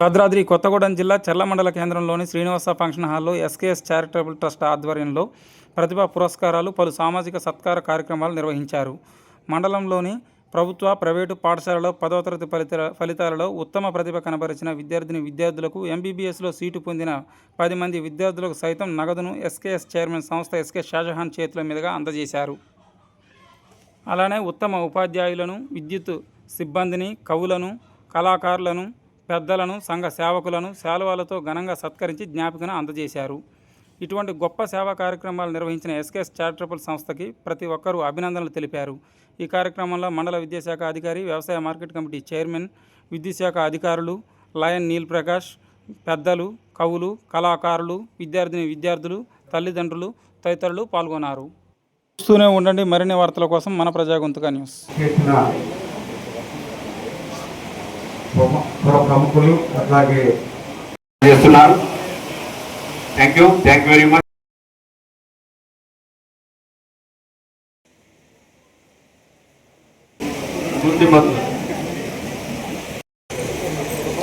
భద్రాద్రి కొత్తగూడెం జిల్లా చెర్ల మండల కేంద్రంలోని శ్రీనివాస ఫంక్షన్ హాల్లో S K S charitable trust ఆధ్వర్యంలో ప్రతిభా పురస్కారాలు పలు సామాజిక సత్కార కార్యక్రమాలు నిర్వహించారు. మండలంలోని ప్రభుత్వ ప్రైవేటు పాఠశాలలో పదవ తరగతి ఫలిత ఫలితాలలో ఉత్తమ ప్రతిభ కనబరిచిన విద్యార్థిని విద్యార్థులకు ఎంబీబీఎస్లో సీటు పొందిన పది మంది విద్యార్థులకు సైతం నగదును ఎస్కేఎస్ చైర్మన్ సంస్థ ఎస్కే షాజహాన్ చేతుల మీదుగా అందజేశారు. అలానే ఉత్తమ ఉపాధ్యాయులను విద్యుత్ సిబ్బందిని కవులను కళాకారులను పెద్దలను సంఘ సేవకులను శాలువాలతో ఘనంగా సత్కరించి జ్ఞాపికను అందజేశారు. ఇటువంటి గొప్ప సేవా కార్యక్రమాలు నిర్వహించిన ఎస్కేఎస్ చారిటబుల్ సంస్థకి ప్రతి ఒక్కరూ అభినందనలు తెలిపారు. ఈ కార్యక్రమంలో మండల విద్యాశాఖ అధికారి వ్యవసాయ మార్కెట్ కమిటీ చైర్మన్ విద్యుశాఖ అధికారులు లయన్ నీల్ ప్రకాష్ పెద్దలు కవులు కళాకారులు విద్యార్థిని విద్యార్థులు తల్లిదండ్రులు తదితరులు పాల్గొన్నారు. చూస్తూనే ఉండండి మరిన్ని వార్తల కోసం మన ప్రజాగొంతుక న్యూస్. ప్ర- ప్రముఖులు అట్లాగే చేస్తున్నారు. Thank you thank you very much బుద్ధిమంతులు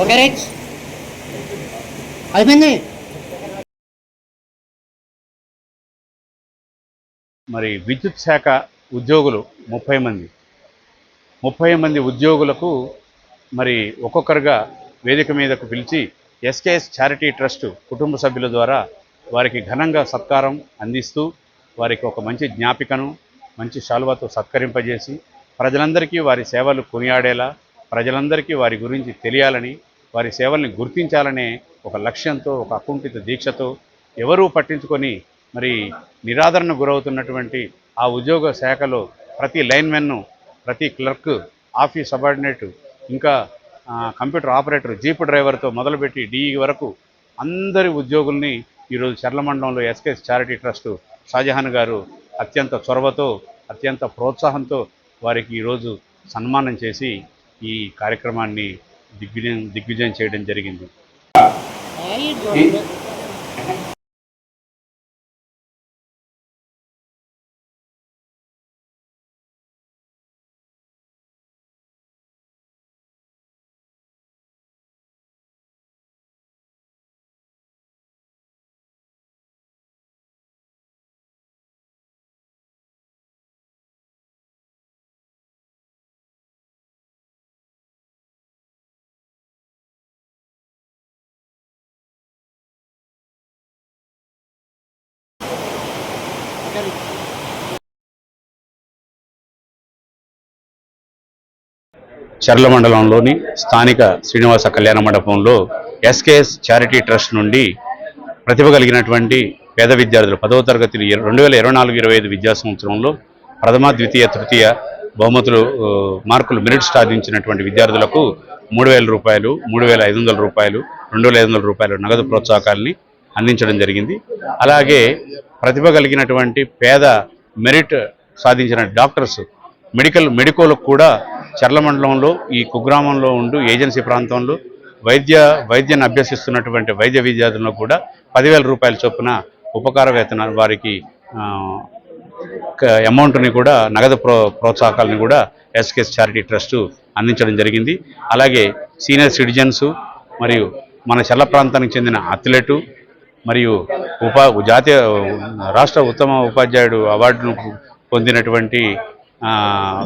ఓకే రైట్. అయిపోయింది. మరి విద్యుత్ శాఖ ఉద్యోగులు ముప్పై మంది. ముప్పై మంది ఉద్యోగులకు మరి ఒక్కొక్కరుగా వేదిక మీదకు పిలిచి ఎస్కేఎస్ చారిటీ ట్రస్ట్ కుటుంబ సభ్యుల ద్వారా వారికి ఘనంగా సత్కారం అందిస్తూ వారికి ఒక మంచి జ్ఞాపికను మంచి శాలువాతో సత్కరింపజేసి ప్రజలందరికీ వారి సేవలు కొనియాడేలా ప్రజలందరికీ వారి గురించి తెలియాలని వారి సేవల్ని గుర్తించాలనే ఒక లక్ష్యంతో ఒక అకుంఠిత దీక్షతో ఎవరూ పట్టించుకొని మరి నిరాదరణ గురవుతున్నటువంటి ఆ ఉద్యోగ శాఖలో ప్రతి లైన్మెన్ను ప్రతి క్లర్క్ ఆఫీస్ సబార్డినేటు ఇంకా కంప్యూటర్ ఆపరేటర్ జీప్ డ్రైవర్తో మొదలుపెట్టి డిఈ వరకు అందరి ఉద్యోగుల్ని ఈరోజు చర్లమండలంలో ఎస్కేఎస్ చారిటీ ట్రస్ట్ షాజహాన్ గారు అత్యంత చొరవతో అత్యంత ప్రోత్సాహంతో వారికి ఈరోజు సన్మానం చేసి ఈ కార్యక్రమాన్ని దిగ్విజయం దిగ్విజయం చేయడం జరిగింది. చర్ల మండలంలోని స్థానిక శ్రీనివాస కళ్యాణ మండపంలో ఎస్కేఎస్ చారిటీ ట్రస్ట్ నుండి ప్రతిభ కలిగినటువంటి పేద విద్యార్థులు పదవ తరగతి రెండు వేల ఇరవై నాలుగు ఇరవై ఐదు విద్యా సంవత్సరంలో ప్రథమ ద్వితీయ తృతీయ బహుమతులు మార్కులు మెరిట్ సాధించినటువంటి విద్యార్థులకు మూడు వేల రూపాయలు మూడు వేల ఐదు వందల రూపాయలు రెండు వేల ఐదు వందల రూపాయలు నగదు ప్రోత్సాహకాలని అందించడం జరిగింది. అలాగే ప్రతిభ కలిగినటువంటి పేద మెరిట్ సాధించిన డాక్టర్స్ మెడికల్ మెడికోలకు కూడా చర్ల మండలంలో ఈ కుగ్రామంలో ఉండు ఏజెన్సీ ప్రాంతంలో వైద్య వైద్యాన్ని అభ్యసిస్తున్నటువంటి వైద్య విద్యార్థులను కూడా పదివేల రూపాయల చొప్పున ఉపకార వేతన వారికి అమౌంట్ని కూడా నగదు ప్రో ప్రోత్సాహకాలను కూడా ఎస్కేఎస్ చారిటీ ట్రస్ట్ అందించడం జరిగింది. అలాగే సీనియర్ సిటిజన్స్ మరియు మన చల్ల ప్రాంతానికి చెందిన అథ్లెటు మరియు ఉపా జాతీయ రాష్ట్ర ఉత్తమ ఉపాధ్యాయుడు అవార్డును పొందినటువంటి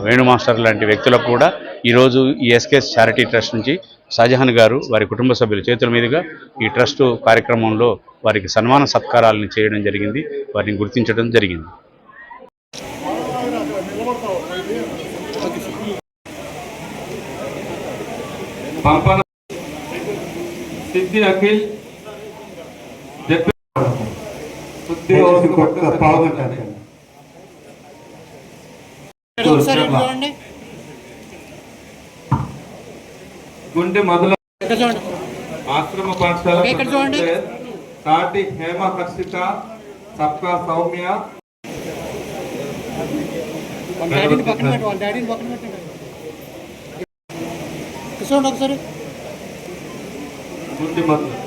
వేణు మాస్టర్ లాంటి వ్యక్తులకు కూడా ఈరోజు ఈ ఎస్కేఎస్ చారిటీ ట్రస్ట్ నుంచి షాజహాన్ గారు వారి కుటుంబ సభ్యుల చేతుల మీదుగా ఈ ట్రస్టు కార్యక్రమంలో వారికి సన్మాన సత్కారాలను చేయడం జరిగింది. వారిని గుర్తించడం జరిగింది. సిద్ధి అఖిల్ పాల్గొంటారు ఒకసారి ఇటు చూడండి. గుండె మొదల ఆశ్రమ పాఠశాల. తాటి హేమ సౌమ్య. గుండె మొదలు